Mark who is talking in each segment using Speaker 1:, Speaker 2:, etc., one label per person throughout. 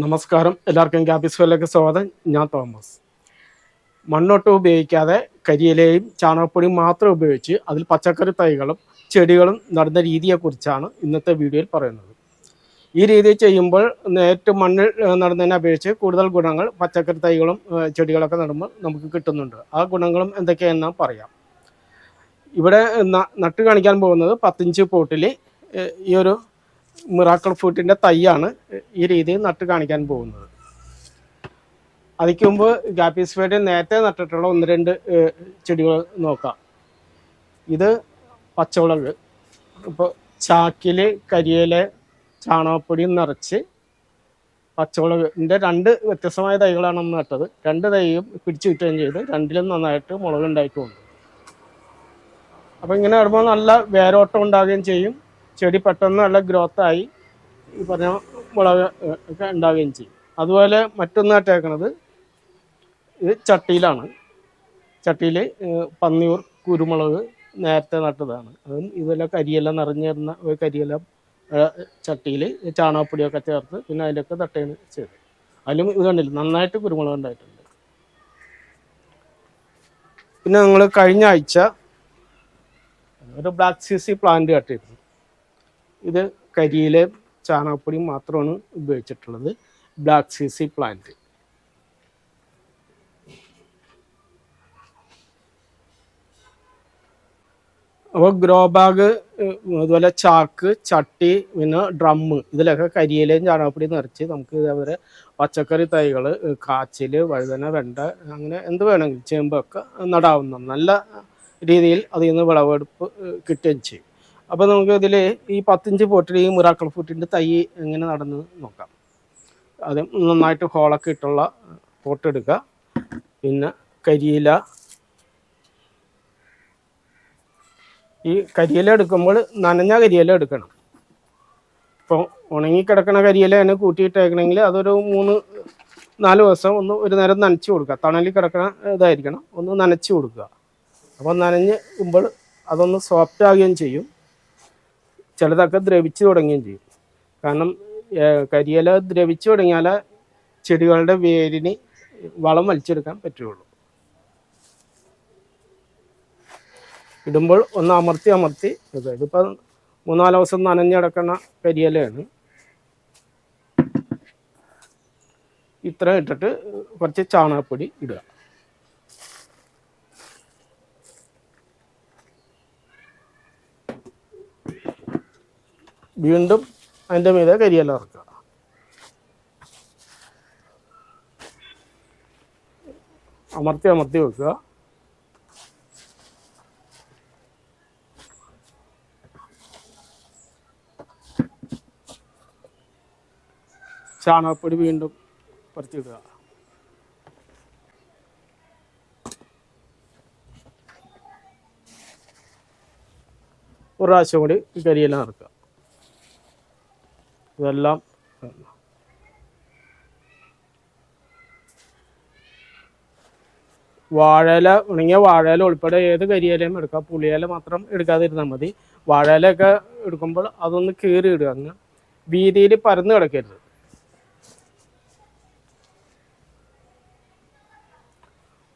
Speaker 1: നമസ്കാരം. എല്ലാവർക്കും ക്യാപിസ്വലിലേക്ക് സ്വാഗതം. ഞാൻ തോമസ്. മണ്ണൊട്ട് ഉപയോഗിക്കാതെ കരിയിലയും ചാണകപ്പൊടിയും മാത്രം ഉപയോഗിച്ച് അതിൽ പച്ചക്കറി തൈകളും ചെടികളും നടുന്ന രീതിയെക്കുറിച്ചാണ് ഇന്നത്തെ വീഡിയോയിൽ പറയുന്നത്. ഈ രീതി ചെയ്യുമ്പോൾ നേരിട്ട് മണ്ണിൽ നടുന്നതിനെ അപേക്ഷിച്ച് കൂടുതൽ ഗുണങ്ങൾ പച്ചക്കറി തൈകളും ചെടികളൊക്കെ നടുമ്പോൾ നമുക്ക് കിട്ടുന്നുണ്ട്. ആ ഗുണങ്ങളും എന്തൊക്കെയാണെന്ന് പറയാം. ഇവിടെ നട്ട് കാണിക്കാൻ പോകുന്നത് പത്തിഞ്ച് പോട്ടിൽ ഈ ഒരു മിറാക്കിൾ ഫ്രൂട്ടിന്റെ തൈയാണ് ഈ രീതിയിൽ നട്ട് കാണിക്കാൻ പോകുന്നത്. അതിക്ക് മുമ്പ് ഗാപ്പീസ് ഫേഡ് നേരത്തെ നട്ടിട്ടുള്ള ഒന്ന് രണ്ട് ചെടികൾ നോക്കാം. ഇത് പച്ചമുളക് ഇപ്പോൾ ചാക്കിൽ കരിയില ചാണകപ്പൊടി നിറച്ച് പച്ചമുളകിന്റെ രണ്ട് വ്യത്യസ്തമായ തൈകളാണ് നമ്മൾ നട്ടത്. രണ്ട് തൈയും പിടിച്ചു കിട്ടുകയും ചെയ്ത്. രണ്ടിലും നന്നായിട്ട് മുളക് ഉണ്ടായിട്ടുണ്ട് അപ്പോൾ ഇങ്ങനെ വരുമ്പോൾ നല്ല വേരോട്ടം ഉണ്ടാകുകയും ചെയ്യും. ചെടി പെട്ടെന്ന് നല്ല ഗ്രോത്ത് ആയി ഈ പറഞ്ഞ മുളക് ഒക്കെ ഉണ്ടാവുകയും ചെയ്യും. അതുപോലെ മറ്റൊന്ന് ഇത് ചട്ടിയിലാണ്. ചട്ടിയിൽ പന്നിയൂർ കുരുമുളക് നേരത്തെ നട്ടതാണ്. അതും ഇതെല്ലാം കരിയെല്ലാം നിറഞ്ഞിരുന്ന ഒരു കരിയെല്ലാം ചട്ടിയിൽ ചാണകപ്പൊടിയൊക്കെ ചേർത്ത് പിന്നെ അതിലൊക്കെ തട്ടയാണ് ചെയ്തത്. അതിലും ഇത് കണ്ടില്ല നന്നായിട്ട് കുരുമുളക് ഉണ്ടായിട്ടുണ്ട്. പിന്നെ ഞങ്ങൾ കഴിഞ്ഞ ആഴ്ച ഒരു ബ്ലാക്ക് സീസി പ്ലാന്റ് കട്ടിയിരുന്നു ഇത് കരിയിലെ ചാണകപ്പൊടിയും മാത്രമാണ് ഉപയോഗിച്ചിട്ടുള്ളത്. ബ്ലാക്ക് സി സി പ്ലാന്റ് അപ്പോൾ ഗ്രോ ബാഗ് അതുപോലെ ചാക്ക് ചട്ടി പിന്നെ ഡ്രമ്മ് ഇതിലൊക്കെ കരിയിലയും ചാണകപ്പൊടി നിറച്ച് നമുക്ക് ഇതേപോലെ പച്ചക്കറി തൈകൾ കാച്ചിൽ വഴുതന വെണ്ട അങ്ങനെ എന്ത് വേണമെങ്കിലും ചേമ്പൊക്കെ നടാവുന്ന നല്ല രീതിയിൽ അതിൽ നിന്ന് വിളവെടുപ്പ് കിട്ടുകയും ചെയ്യും. അപ്പോൾ നമുക്ക് ഇതിൽ ഈ പത്തിഞ്ച് പോട്ടിൽ ഈ മിറാക്കൾ ഫ്രൂട്ടിന്റെ തൈ എങ്ങനെ നടന്നു നോക്കാം. അത് നന്നായിട്ട് ഹോളൊക്കെ ഇട്ടുള്ള പോട്ട് എടുക്കുക. പിന്നെ കരിയില. ഈ കരിയില എടുക്കുമ്പോൾ നനഞ്ഞ കരിയില എടുക്കണം. ഇപ്പോൾ ഉണങ്ങിക്കിടക്കണ കരിയില തന്നെ കൂട്ടിയിട്ടേക്കണമെങ്കിൽ അതൊരു മൂന്ന് നാല് ദിവസം ഒന്ന് ഒരു നേരം നനച്ചു കൊടുക്കുക. തണലിൽ കിടക്കണ ഇതായിരിക്കണം. ഒന്ന് നനച്ചു കൊടുക്കുക. അപ്പോൾ നനഞ്ഞുമ്പോൾ അതൊന്ന് സോഫ്റ്റ് ആകുകയും ചെയ്യും. ചിലതൊക്കെ ദ്രവിച്ചു തുടങ്ങുകയും ചെയ്യും. കാരണം കരിയില ദ്രവിച്ചു തുടങ്ങിയാൽ ചെടികളുടെ വേരിന് വളം വലിച്ചെടുക്കാൻ പറ്റുള്ളൂ. ഇടുമ്പോൾ ഒന്ന് അമർത്തി അമർത്തി ഇത് ഇതിപ്പോൾ മൂന്നാൽ ദിവസം നനഞ്ഞടക്കുന്ന കരിയിലയാണ്. ഇത്ര ഇട്ടിട്ട് കുറച്ച് ചാണകപ്പൊടി ഇടുക. വീണ്ടും അതിന്റെ മീതെ കരിയെല്ലാം ഇറക്കുക. അമർത്തി അമർത്തി വെക്കുക. ചാണകപ്പൊടി വീണ്ടും പരത്തിയിടുക. ഒരു പ്രാവശ്യം കൂടി കരിയെല്ലാം ഇറക്കുക. ഇതെല്ലാം വാഴയില ഉണങ്ങിയ വാഴയില ഉൾപ്പെടെ ഏത് കരിയിലയും എടുക്കാം പുളിയില മാത്രം എടുക്കാതിരുന്നാൽ മതി. വാഴയിലൊക്കെ എടുക്കുമ്പോൾ അതൊന്ന് കീറി ഇടുക അങ്ങ് വീതിയിൽ പരന്ന് കിടക്കരുത്.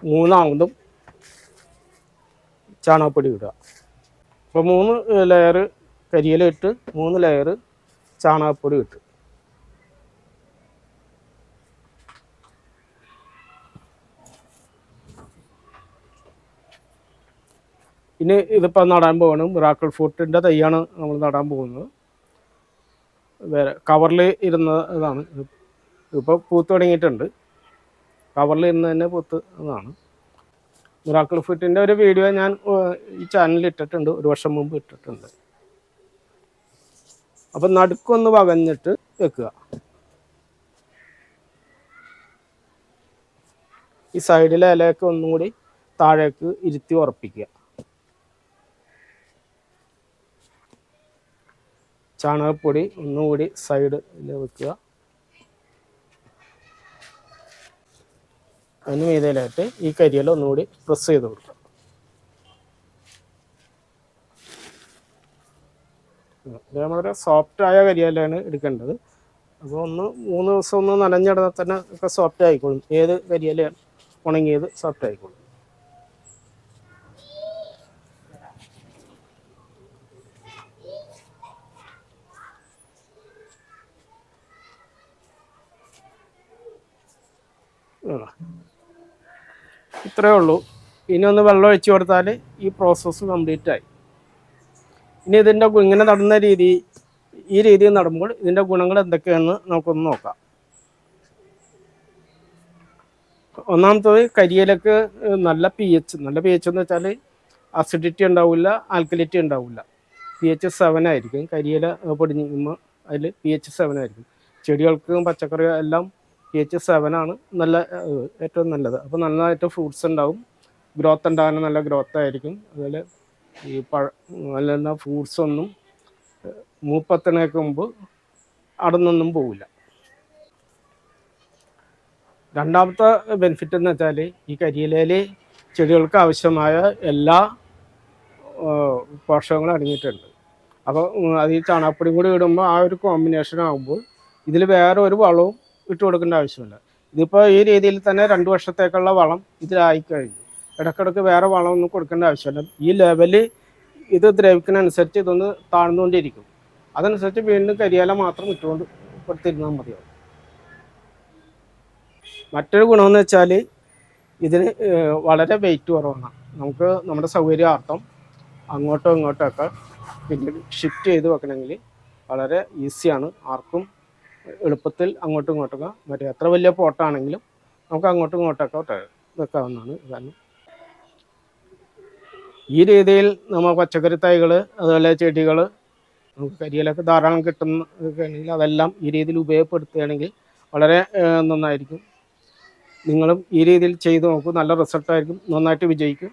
Speaker 1: മൂന്നാമതും ചാണകപ്പൊടി ഇടുക. അപ്പോൾ മൂന്ന് ലെയർ കരിയില ഇട്ട് മൂന്ന് ലെയർ ചാണകപ്പൊടി ഇട്ട്. ഇനി ഇതിപ്പോൾ നടാൻ പോവാണ്. മിറാക്കിൾ ഫ്രൂട്ടിന്റെ തൈയാണ് നമ്മൾ നടാൻ പോകുന്നത്. വേറെ കവറിൽ ഇരുന്ന ഇതാണ്. ഇപ്പോൾ പൂത്ത് തുടങ്ങിയിട്ടുണ്ട്. കവറിൽ ഇരുന്ന് തന്നെ പൂത്ത് ഇതാണ്. മിറാക്കിൾ ഫ്രൂട്ടിന്റെ ഒരു വീഡിയോ ഞാൻ ഈ ചാനലിൽ ഇട്ടിട്ടുണ്ട്. ഒരു വർഷം മുമ്പ് ഇട്ടിട്ടുണ്ട്. അപ്പം നടുക്കൊന്ന് വകഞ്ഞിട്ട് വെക്കുക. ഈ സൈഡിലെ ഇലയൊക്കെ ഒന്നും കൂടി താഴേക്ക് ഇരുത്തി ഉറപ്പിക്കുക. ചാണകപ്പൊടി ഒന്നുകൂടി സൈഡിൽ വെക്കുക. അതിന് മീതയിലായിട്ട് ഈ കരിയില ഒന്നുകൂടി പ്രസ് ചെയ്ത് കൊടുക്കുക. ഇത് വളരെ സോഫ്റ്റ് ആയ കരിയിലാണ് എടുക്കേണ്ടത്. അപ്പോൾ ഒന്ന് മൂന്ന് ദിവസം ഒന്ന് നനഞ്ഞിടന്നാൽ തന്നെ ഒക്കെ സോഫ്റ്റ് ആയിക്കോളും. ഏത് കരിയില ഉണങ്ങിയത് സോഫ്റ്റ് ആയിക്കോളും. ഇത്രയേ ഉള്ളൂ. ഇനി ഒന്ന് വെള്ളം ഒഴിച്ചു കൊടുത്താൽ ഈ പ്രോസസ്സ് കംപ്ലീറ്റ് ആയി. ഇനി ഇതിന്റെ ഇങ്ങനെ നടുന്ന രീതി ഈ രീതിയിൽ നടുമ്പോൾ ഇതിന്റെ ഗുണങ്ങൾ എന്തൊക്കെയാണെന്ന് നമുക്കൊന്ന് നോക്കാം. ഒന്നാമത്തത് കരിയിലക്ക് നല്ല പി എച്ച് നല്ല പി എച്ച് എന്ന് വെച്ചാൽ അസിഡിറ്റി ഉണ്ടാവില്ല ആൽക്കലിറ്റി ഉണ്ടാവില്ല. പി എച്ച് സെവൻ ആയിരിക്കും. കരിയില പൊടിഞ്ഞുമ്പോൾ അതിൽ പി എച്ച് സെവൻ ആയിരിക്കും. ചെടികൾക്കും പച്ചക്കറികൾ എല്ലാം പി എച്ച് സെവൻ ആണ് നല്ല ഏറ്റവും നല്ലത്. അപ്പോൾ നന്നായിട്ട് ഫ്രൂട്ട്സ് ഉണ്ടാവും. ഗ്രോത്ത് ഉണ്ടാകാൻ നല്ല ഗ്രോത്ത് ആയിരിക്കും. അതുപോലെ ഈ പഴ നല്ല ഫ്രൂട്ട്സൊന്നും മൂപ്പത്തിനൊക്കെ മുമ്പ് അടന്നൊന്നും പോവില്ല. രണ്ടാമത്തെ ബെനിഫിറ്റ് എന്ന് വെച്ചാൽ ഈ കരിയിലയിൽ ചെടികൾക്ക് ആവശ്യമായ എല്ലാ പോഷകങ്ങളും അടങ്ങിയിട്ടുണ്ട്. അപ്പോൾ അത് ഈ ചാണകപ്പൊടിയും കൂടി ഇടുമ്പോൾ ആ ഒരു കോമ്പിനേഷൻ ആകുമ്പോൾ ഇതിൽ വേറെ ഒരു വളവും ഇട്ട് കൊടുക്കേണ്ട ആവശ്യമില്ല. ഇതിപ്പോൾ ഈ രീതിയിൽ തന്നെ രണ്ട് വർഷത്തേക്കുള്ള വളം ഇതിലായി കഴിഞ്ഞു. ഇടയ്ക്കിടയ്ക്ക് വേറെ വളമൊന്നും കൊടുക്കേണ്ട ആവശ്യമില്ല. ഈ ലെവൽ ഇത് ദ്രവിക്കുന്നതനുസരിച്ച് ഇതൊന്ന് താഴ്ന്നുകൊണ്ടിരിക്കും അതനുസരിച്ച് വീണ്ടും കരിയാല മാത്രം ഇട്ടുകൊണ്ട് കൊടുത്തിരുന്നാൽ മതിയാവും. മറ്റൊരു ഗുണമെന്ന് വെച്ചാൽ ഇതിന് വളരെ വെയിറ്റ് കുറവാണ്. നമുക്ക് നമ്മുടെ സൗകര്യാർത്ഥം അങ്ങോട്ടോ ഇങ്ങോട്ടോ ഒക്കെ പിന്നെ ഷിഫ്റ്റ് ചെയ്ത് വെക്കണമെങ്കിൽ വളരെ ഈസിയാണ് ആർക്കും എളുപ്പത്തിൽ അങ്ങോട്ടും ഇങ്ങോട്ടൊക്കെ മറ്റേ എത്ര വലിയ പോട്ടാണെങ്കിലും നമുക്ക് അങ്ങോട്ടും ഇങ്ങോട്ടൊക്കെ വെക്കാവുന്നതാണ്. കാരണം ഈ രീതിയിൽ നമ്മൾ പച്ചക്കറി തൈകൾ അതുപോലെ ചെടികൾ നമുക്ക് കരിയിലൊക്കെ ധാരാളം കിട്ടുന്ന അതെല്ലാം ഈ രീതിയിൽ ഉപയോഗപ്പെടുത്തുകയാണെങ്കിൽ വളരെ നന്നായിരിക്കും. നിങ്ങളും ഈ രീതിയിൽ ചെയ്തു നോക്കൂ. നല്ല റിസൾട്ടായിരിക്കും. നന്നായിട്ട് വിജയിക്കും.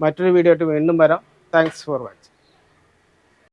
Speaker 1: മറ്റൊരു വീഡിയോ ആയിട്ട് വീണ്ടും വരാം. Thanks for watching